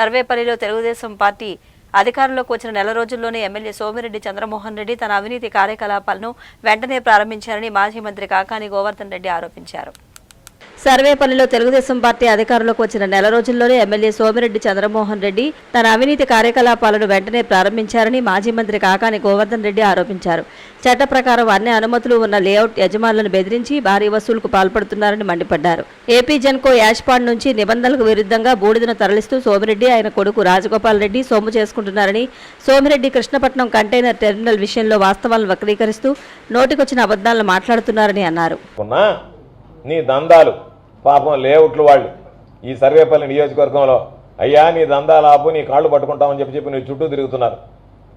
సర్వేపల్లిలో Telugu Desam party అధికారంలోకి వచ్చిన నెల రోజుల్లోనే ఎమ్మెల్యే సోమిరెడ్డి చంద్రమోహన్ రెడ్డి తన అవినీతి కార్యకలాపాలను వెంటనే ప్రారంభించారని మాజీ మంత్రి కాకాని గోవర్ధన్ రెడ్డి ఆరోపించారు. సర్వేపల్లిలో తెలుగుదేశం పార్టీ అధికారంలోకి వచ్చిన నెల రోజుల్లోనే ఎమ్మెల్యే సోమిరెడ్డి చంద్రమోహన్ రెడ్డి తన అవినీతి కార్యకలాపాలను వెంటనే ప్రారంభించారని మాజీ మంత్రి కాకాని గోవర్ధన్ రెడ్డి ఆరోపించారు. చట్ట ప్రకారం అన్ని అనుమతులు ఉన్న లేఅవుట్ యజమానులను బెదిరించి భారీ వసూలుకు పాల్పడుతున్నారని మండిపడ్డారు. ఏపీ జన్కో యాష్పాడ్ నుంచి నిబంధనలకు విరుద్ధంగా బూడిదను తరలిస్తూ సోమిరెడ్డి ఆయన కొడుకు రాజగోపాల్ రెడ్డి సొమ్ము చేసుకుంటున్నారని సోమిరెడ్డి కృష్ణపట్నం కంటైనర్ టెర్మినల్ విషయంలో వాస్తవాలను వక్రీకరిస్తూ నోటికొచ్చిన అబద్ధాలను మాట్లాడుతున్నారని అన్నారు. నీ దందాలు. పాపం లేఅవుట్లు వాళ్ళు. ఈ సర్వేపల్లి నియోజకవర్గంలో అయ్యా నీ దందాలు ఆపు నీ కాళ్ళు పట్టుకుంటామని చెప్పి చెప్పి నీ చుట్టూ తిరుగుతున్నారు.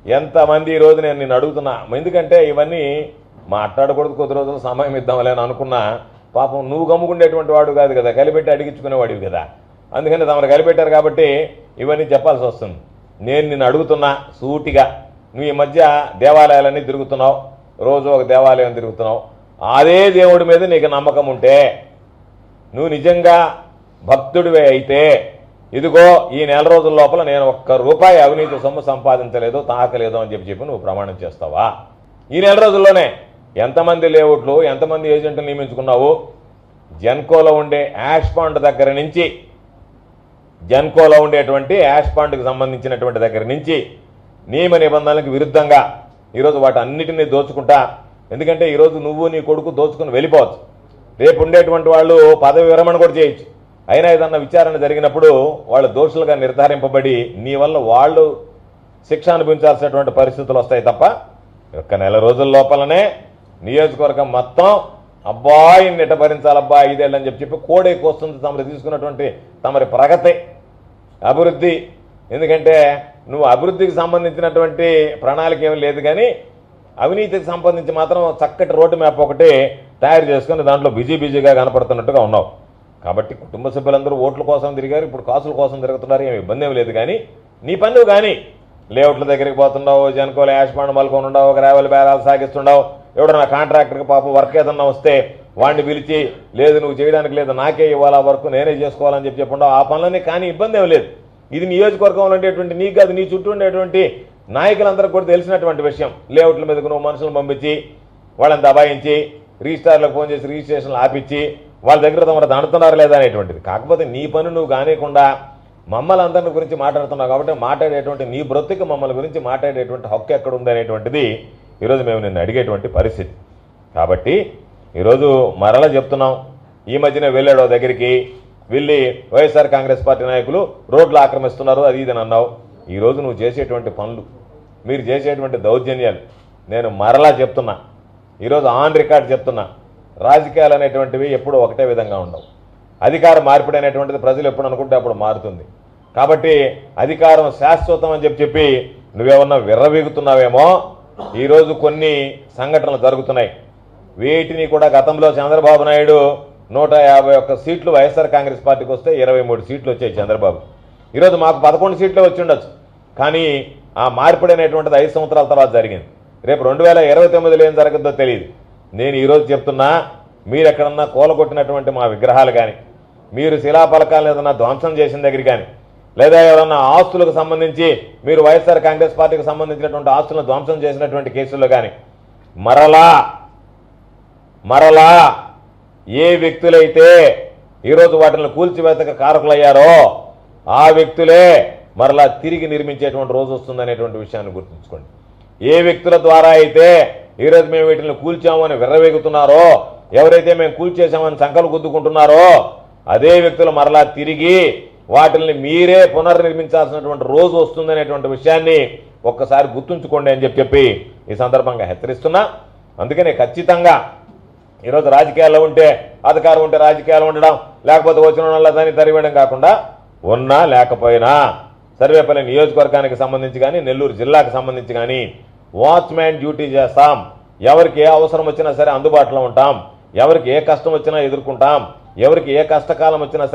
ఎంతమంది ఈరోజు రోజు నేను నిన్ను అడుగుతున్నా. ఎందుకంటే ఇవన్నీ మాట్లాడకూడదు కొద్ది రోజులు సమయం ఇద్దాంలే అని అనుకున్నా. పాపం నువ్వు గమ్ముకుండేటువంటి వాడు కాదు కదా కలిపెట్టి అడిగించుకునేవాడివి కదా. అందుకని తమరు కలిపెట్టారు కాబట్టి ఇవన్నీ చెప్పాల్సి వస్తుంది. నేను నిన్ను అడుగుతున్నా సూటిగా. నువ్వు ఈ మధ్య దేవాలయాలన్నీ తిరుగుతున్నావు. రోజు ఒక దేవాలయం తిరుగుతున్నావు. అదే దేవుడి మీద నీకు నమ్మకం ఉంటే నువ్వు నిజంగా భక్తుడివే అయితే ఇదిగో ఈ నెల రోజుల లోపల నేను ఒక్క రూపాయి అవినీతి సొమ్ము సంపాదించలేదు తాకలేదు అని చెప్పి చెప్పి నువ్వు ప్రమాణం చేస్తావా? ఈ నెల రోజుల్లోనే ఎంతమంది లేఅవుట్లు ఎంతమంది ఏజెంట్లు నియమించుకున్నావు? జెన్కోలో ఉండే యాష్ పాండ్ దగ్గర నుంచి జెన్కోలో ఉండేటువంటి యాష్ పాండ్కి సంబంధించినటువంటి దగ్గర నుంచి నియమ నిబంధనలకు విరుద్ధంగా ఈరోజు వాటి అన్నిటినీ దోచుకుంటా ఎందుకంటే ఈరోజు నువ్వు నీ కొడుకు దోచుకుని వెళ్ళిపోవచ్చు. రేపు ఉండేటువంటి వాళ్ళు పదవి విరమణ కూడా చేయొచ్చు. అయినా ఏదన్నా విచారణ జరిగినప్పుడు వాళ్ళు దోషులుగా నిర్ధారింపబడి నీ వల్ల వాళ్ళు శిక్ష అనుభవించాల్సినటువంటి పరిస్థితులు వస్తాయి తప్ప ఒక్క నెల రోజుల లోపలనే నియోజకవర్గం మొత్తం అబ్బాయి నిట భరించాలబ్బా ఐదేళ్ళు చెప్పి చెప్పి కోడే కోస్తుంది తమరు తీసుకున్నటువంటి తమరి ప్రగతి. అభివృద్ధి ఎందుకంటే నువ్వు అభివృద్ధికి సంబంధించినటువంటి ప్రణాళిక ఏమి లేదు కానీ అవినీతికి సంబంధించి మాత్రం చక్కటి రోడ్డు మ్యాప్ ఒకటి తయారు చేసుకుని దాంట్లో బిజీ బిజీగా కనపడుతున్నట్టుగా ఉన్నావు. కాబట్టి కుటుంబ సభ్యులందరూ ఓట్ల కోసం తిరిగారు ఇప్పుడు కాసుల కోసం తిరుగుతున్నారు ఏమి ఇబ్బంది ఏమి లేదు కానీ నీ పనులు కానీ లేఅవుట్ల దగ్గరికి పోతున్నావు జనకోలు యాష్పాండ్ మలుకొని ఉండవు గ్రావెల్ బేరాలు సాగిస్తుండవు ఎవడన్నా కాంట్రాక్టర్కి పాపం వర్క్ ఏదన్నా వస్తే వాడిని పిలిచి లేదు నువ్వు చేయడానికి లేదు నాకే ఇవ్వాలా వర్క్ నేనే చేసుకోవాలని చెప్పి చెప్పుండవు ఆ పనులన్నీ కానీ ఇబ్బంది ఏమి లేదు. ఇది నియోజకవర్గంలో ఉండేటువంటి నీకు కాదు నీ చుట్టూ ఉండేటువంటి నాయకులందరికీ కూడా తెలిసినటువంటి విషయం. లేఅవుట్ల మీదకు నువ్వు మనుషులను పంపించి వాళ్ళని దబాయించి రిజిస్టార్లకు ఫోన్ చేసి రిజిస్ట్రేషన్లు ఆపించి వాళ్ళ దగ్గర తమరు దండుతున్నారు లేదా అనేటువంటిది. కాకపోతే నీ పని నువ్వు కానియకుండా మమ్మల్ని అందరిని గురించి మాట్లాడుతున్నావు కాబట్టి మాట్లాడేటువంటి నీ బ్రతుకు మమ్మల్ని గురించి మాట్లాడేటువంటి హక్కు ఎక్కడ ఉంది అనేటువంటిది ఈరోజు మేము నిన్ను అడిగేటువంటి పరిస్థితి. కాబట్టి ఈరోజు మరలా చెప్తున్నాం ఈ మధ్యన వెళ్ళాడు దగ్గరికి వెళ్ళి వైఎస్ఆర్ కాంగ్రెస్ పార్టీ నాయకులు రోడ్లు ఆక్రమిస్తున్నారు అది ఇది అన్నావు. ఈరోజు నువ్వు చేసేటువంటి పనులు మీరు చేసేటువంటి దౌర్జన్యాలు నేను మరలా చెప్తున్నా. ఈరోజు ఆన్ రికార్డ్ చెప్తున్నా. రాజకీయాలు అనేటువంటివి ఎప్పుడూ ఒకటే విధంగా ఉండవు. అధికార మార్పిడి అనేటువంటిది ప్రజలు ఎప్పుడు అనుకుంటే అప్పుడు మారుతుంది. కాబట్టి అధికారం శాశ్వతం అని చెప్పి చెప్పి నువ్వేమన్నా విర్రవీగుతున్నావేమో? ఈరోజు కొన్ని సంఘటనలు జరుగుతున్నాయి. వీటిని కూడా గతంలో చంద్రబాబు నాయుడు నూట యాభై ఒక్క సీట్లు వైఎస్ఆర్ కాంగ్రెస్ పార్టీకి వస్తే ఇరవై మూడు సీట్లు వచ్చాయి చంద్రబాబు. ఈరోజు మాకు పదకొండు సీట్లు వచ్చి ఉండొచ్చు. కానీ ఆ మార్పిడి అనేటువంటిది ఐదు సంవత్సరాల తర్వాత జరిగింది. రేపు రెండు వేల ఇరవై తొమ్మిదిలో ఏం జరగద్దో తెలియదు నేను ఈరోజు చెప్తున్నా మీరు ఎక్కడన్నా కూలగొట్టినటువంటి మా విగ్రహాలు కానీ మీరు శిలాఫలకాలను ఏదన్నా ధ్వంసం చేసిన దగ్గర కానీ లేదా ఎవరన్నా ఆస్తులకు సంబంధించి మీరు వైఎస్ఆర్ కాంగ్రెస్ పార్టీకి సంబంధించినటువంటి ఆస్తులను ధ్వంసం చేసినటువంటి కేసుల్లో కానీ మరలా మరలా ఏ వ్యక్తులైతే ఈరోజు వాటిని కూల్చివేతక కారకులయ్యారో ఆ వ్యక్తులే మరలా తిరిగి నిర్మించేటువంటి రోజు వస్తుందనేటువంటి విషయాన్ని గుర్తుంచుకోండి. ఏ వ్యక్తుల ద్వారా అయితే ఈరోజు మేము వీటిని కూల్చామని విర్రవేగుతున్నారో ఎవరైతే మేము కూల్చేసామని సంకలు గుద్దుకుంటున్నారో అదే వ్యక్తులు మరలా తిరిగి వాటిని మీరే పునర్నిర్మించాల్సినటువంటి రోజు వస్తుందనేటువంటి విషయాన్ని ఒక్కసారి గుర్తుంచుకోండి అని చెప్పి చెప్పి ఈ సందర్భంగా హెచ్చరిస్తున్నా. అందుకనే ఖచ్చితంగా ఈరోజు రాజకీయాల్లో ఉంటే అధికారం ఉంటే రాజకీయాలు ఉండడం లేకపోతే వచ్చిన వాళ్ళ దాన్ని తరివేయడం కాకుండా ఉన్నా లేకపోయినా సర్వేపల్లి నియోజకవర్గానికి సంబంధించి కానీ నెల్లూరు జిల్లాకు సంబంధించి కానీ వాచ్మ్యాన్ డ్యూటీ చేస్తాం. ఎవరికి ఏ అవసరం వచ్చినా సరే అందుబాటులో ఉంటాం. ఎవరికి ఏ కష్టం వచ్చినా ఎదుర్కొంటాం. ఎవరికి ఏ కష్టకాలం వచ్చినా సరే